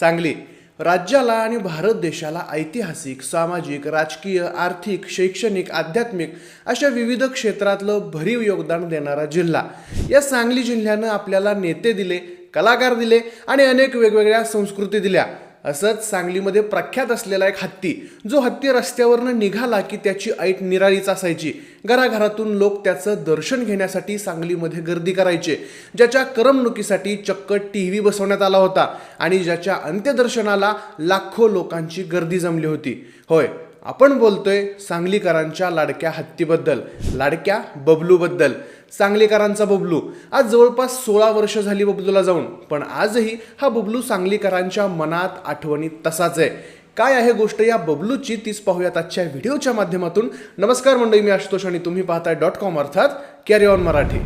सांगली. राज्याला आणि भारत देशाला ऐतिहासिक सामाजिक राजकीय आर्थिक शैक्षणिक आध्यात्मिक अशा विविध क्षेत्रातलं भरीव योगदान देणारा जिल्हा. या सांगली जिल्ह्यानं आपल्याला नेते दिले कलाकार दिले आणि अनेक वेगवेगळ्या संस्कृती दिल्या. असंच सांगलीमध्ये प्रख्यात असलेला एक हत्ती जो हत्ती रस्त्यावरनं निघाला की त्याची ऐट निराळीच असायची. घराघरातून लोक त्याचं दर्शन घेण्यासाठी सांगलीमध्ये गर्दी करायचे ज्याच्या करमणुकीसाठी चक्क टी व्ही बसवण्यात आला होता आणि ज्याच्या अंत्यदर्शनाला लाखो लोकांची गर्दी जमली होती. होय आपण बोलतोय सांगलीकरांच्या लाडक्या हत्तीबद्दल लाडक्या बबलूबद्दल. सांगलीकरांचा बबलू. आज जवळपास सोळा वर्ष झाली बबलूला जाऊन पण आजही हा बबलू सांगलीकरांच्या मनात आठवणीत तसाच आहे. काय आहे गोष्ट या बबलूची तीच पाहूयात आजच्या व्हिडिओच्या माध्यमातून. नमस्कार मंडळी मी आशुतोष आणि तुम्ही पाहताय डॉट कॉम अर्थात कॅरी ऑन मराठी.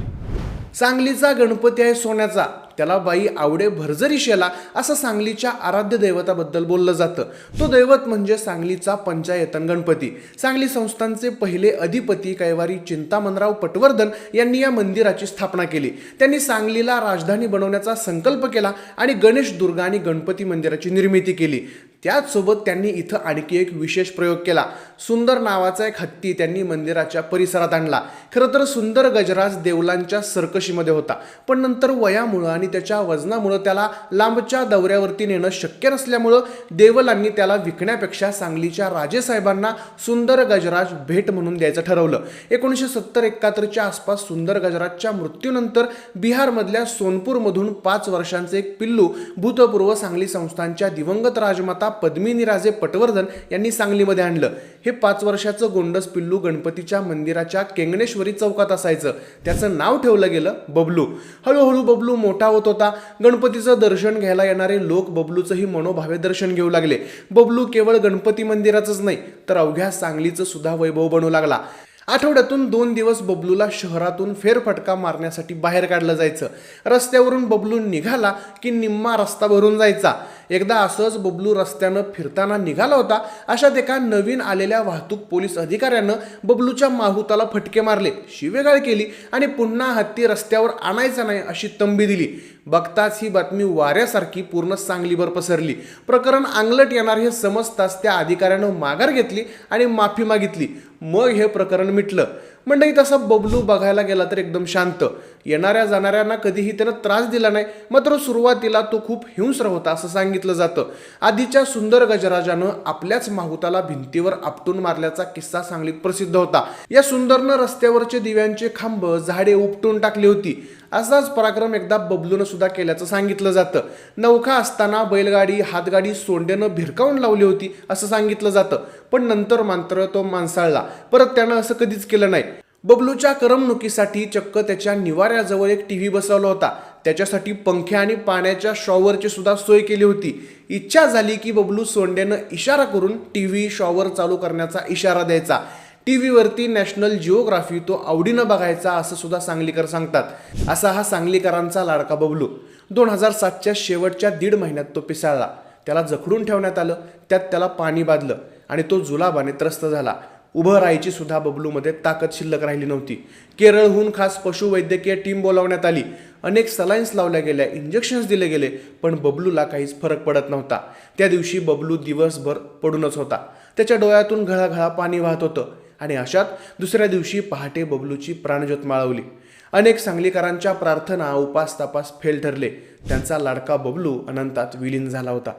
सांगलीचा गणपती आहे सोन्याचा. त्याला बाई आवडे भरजरी शेला असं सांगलीच्या आराध्य दैवताबद्दल बोललं जातं. तो दैवत म्हणजे सांगलीचा पंचायतन गणपती. सांगली संस्थांचे पहिले अधिपती कैवारी चिंतामणराव पटवर्धन यांनी या मंदिराची स्थापना केली. त्यांनी सांगलीला राजधानी बनवण्याचा संकल्प केला आणि गणेश दुर्गा आणि गणपती मंदिराची निर्मिती केली. त्याचसोबत त्यांनी इथं आणखी एक विशेष प्रयोग केला. सुंदर नावाचा एक हत्ती त्यांनी मंदिराच्या परिसरात आणला. खरं तर सुंदर गजराज देवलांच्या सर्कशीमध्ये होता. पण नंतर वयामुळं आणि त्याच्या वजनामुळं त्याला लांबच्या दौऱ्यावरती नेणं शक्य नसल्यामुळं देवलांनी त्याला विकण्यापेक्षा सांगलीच्या राजेसाहेबांना सुंदर गजराज भेट म्हणून द्यायचं ठरवलं. एकोणीसशे सत्तर एकाहत्तरच्या आसपास सुंदर गजराजच्या मृत्यूनंतर बिहारमधल्या सोनपूरमधून पाच वर्षांचे एक पिल्लू भूतपूर्व सांगली संस्थांच्या दिवंगत राजमाता पद्मिनी राजे पटवर्धन यांनी सांगलीमध्ये आणलं. हे पाच वर्षाचं गोंडस पिल्लू गणपतीच्या मंदिराच्या केंगणेश्वरी चौकात असायचं. त्याचं नाव ठेवलं गेलं बबलू. हळूहळू बबलू मोठा होत होता. गणपतीचं दर्शन घ्यायला येणारे लोक बबलूचंही मनोभावे दर्शन घेऊ लागले. बबलू केवळ गणपती मंदिराचंच नाही तर अवघ्या सांगलीचं सुद्धा वैभव बनू लागला. आठवड्यातून दोन दिवस बबलूला शहरातून फेरफटका मारण्यासाठी बाहेर काढलं जायचं. रस्त्यावरून बबलू निघाला की निम्मा रस्ता भरून जायचा. एकदा असंच बबलू रस्त्यानं फिरताना निघाला होता. अशात एका नवीन आलेल्या वाहतूक पोलीस अधिकाऱ्यानं बबलूच्या माहुताला फटके मारले. शिवेगाळ केली आणि पुन्हा हत्ती रस्त्यावर आणायचा नाही अशी तंबी दिली. बघताच ही बातमी वाऱ्यासारखी पूर्ण सांगलीभर पसरली. प्रकरण अंगलट येणार हे समजताच त्या अधिकाऱ्यानं माघार घेतली आणि माफी मागितली. मग हे प्रकरण मिटलं. मंडळी तसा बबलू बघायला गेला तर एकदम शांत. येणाऱ्या जाणाऱ्यांना कधीही त्यानं त्रास दिला नाही. मात्र सुरुवातीला तो खूप हिंस्र होता असं सांगितलं जातं. आधीच्या सुंदर गजराजानं आपल्याच माहुताला भिंतीवर आपटून मारल्याचा किस्सा सांगलीत प्रसिद्ध होता. या सुंदरनं रस्त्यावरचे दिव्यांचे खांब झाडे उपटून टाकली होती. असाच पराक्रम एकदा बबलून सुद्धा केल्याचं सांगितलं जातं. नौखा असताना बैलगाडी हातगाडी सोंडेनं भिरकावून लावली होती असं सांगितलं जातं. पण नंतर मात्र तो माणसाळला. परत त्यानं असं कधीच केलं नाही. बबलूच्या करमणुकीसाठी चक्क त्याच्या निवाऱ्याजवळ एक टी व्ही बसवला होता. त्याच्यासाठी पंखे आणि पाण्याच्या शॉवरची सुद्धा सोय केली होती. इच्छा झाली की बबलू सोंडेनं इशारा करून टी व्ही शॉवर चालू करण्याचा इशारा द्यायचा. टी व्हीवरती नॅशनल जिओग्राफी तो आवडीनं बघायचा असं सुद्धा सांगलीकर सांगतात. असा हा सांगलीकरांचा लाडका बबलू. दोन हजार सातच्या शेवटच्या दीड महिन्यात तो पिसाळला. त्याला जखडून ठेवण्यात आलं. त्यात त्याला पाणी बाधलं आणि तो जुलाबाने त्रस्त झाला. उभं राहायची सुद्धा बबलूमध्ये ताकद शिल्लक राहिली नव्हती. केरळहून खास पशुवैद्यकीय टीम बोलावण्यात आली. अनेक सलाईन्स लावल्या गेल्या इंजेक्शन्स दिले गेले पण बबलूला काहीच फरक पडत नव्हता. त्या दिवशी बबलू दिवसभर पडूनच होता. त्याच्या डोळ्यातून घळाघळा पाणी वाहत होतं आणि अशात दुसऱ्या दिवशी पहाटे बबलूची प्राणज्योत माळवली. अनेक सांगलीकरांच्या प्रार्थना उपास तपास फेल ठरले त्यांचा लाडका बबलू अनंतात विलीन झाला होता.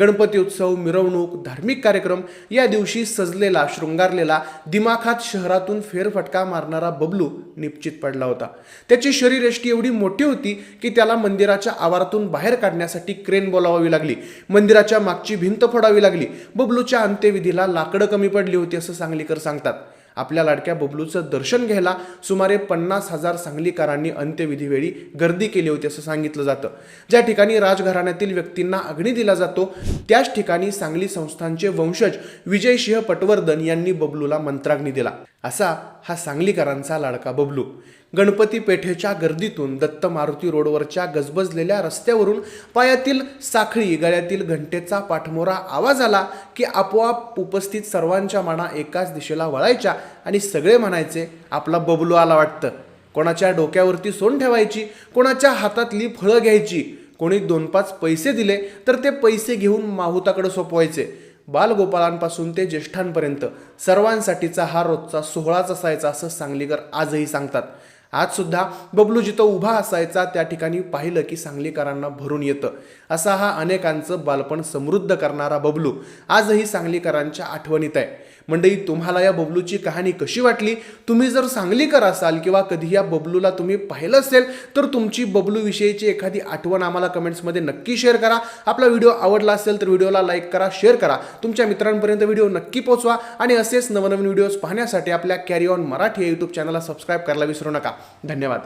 गणपती उत्सव मिरवणूक धार्मिक कार्यक्रम या दिवशी सजलेला शृंगारलेला दिमाखात शहरातून फेरफटका मारणारा बबलू निश्चित पडला होता. त्याची शरीरयष्टी एवढी मोठी होती की त्याला मंदिराच्या आवारातून बाहेर काढण्यासाठी क्रेन बोलावावी लागली. मंदिराच्या मागची भिंत फोडावी लागली. बबलूच्या अंत्यविधीला लाकडं कमी पडली होती असं सांगलीकर सांगतात. आपल्या लाडक्या बबलूचं दर्शन घ्यायला सुमारे पन्नास हजार सांगलीकरांनी अंत्यविधीवेळी गर्दी केली होती असं सांगितलं जातं. ज्या ठिकाणी राजघराण्यातील व्यक्तींना अग्नी दिला जातो त्याच ठिकाणी सांगली संस्थांचे वंशज विजयसिंह पटवर्धन यांनी बबलूला मंत्राग्नी दिला. असा हा सांगलीकरांचा लाडका बबलू. गणपती पेठेच्या गर्दीतून दत्त मारुती रोडवरच्या गजबजलेल्या रस्त्यावरून पायातील साखळी गळ्यातील घंटेचा पाठमोरा आवाज आला की आपोआप उपस्थित सर्वांच्या माना एकाच दिशेला वळायच्या आणि सगळे म्हणायचे आपला बबलू आला वाटतं. कोणाच्या डोक्यावरती सोन ठेवायची कोणाच्या हातातली फळं घ्यायची. कोणी दोन पाच पैसे दिले तर ते पैसे घेऊन माहुताकडे सोपवायचे. बालगोपाळांपासून ते ज्येष्ठांपर्यंत सर्वांसाठीचा हा रोजचा सोहळाच असायचा असं सांगलीकर आजही सांगतात. आज सुद्धा बबलू जिथं उभा असायचा त्या ठिकाणी पाहिलं की सांगलीकरांना भरून येतं. असा हा अनेकांचं बालपण समृद्ध करणारा बबलू आजही सांगलीकरांच्या आठवणीत आहे. मंडळी तुम्हाला या बबलूची कहाणी कशी वाटली? तुम्ही जर सांगलीकर असाल किंवा कधी या बबलूला तुम्ही पाहिलं असेल तर तुमची बबलू विषयीची एखादी आठवण आम्हाला कमेंट्समध्ये नक्की शेअर करा. आपला व्हिडिओ आवडला असेल तर व्हिडिओला लाईक करा शेअर करा. तुमच्या मित्रांपर्यंत व्हिडिओ नक्की पोहोचवा आणि असेच नवनवीन व्हिडिओज पाहण्यासाठी आपल्या कॅरी ऑन मराठी या यूट्यूब चॅनलला सबस्क्राईब करायला विसरू नका. धन्यवाद.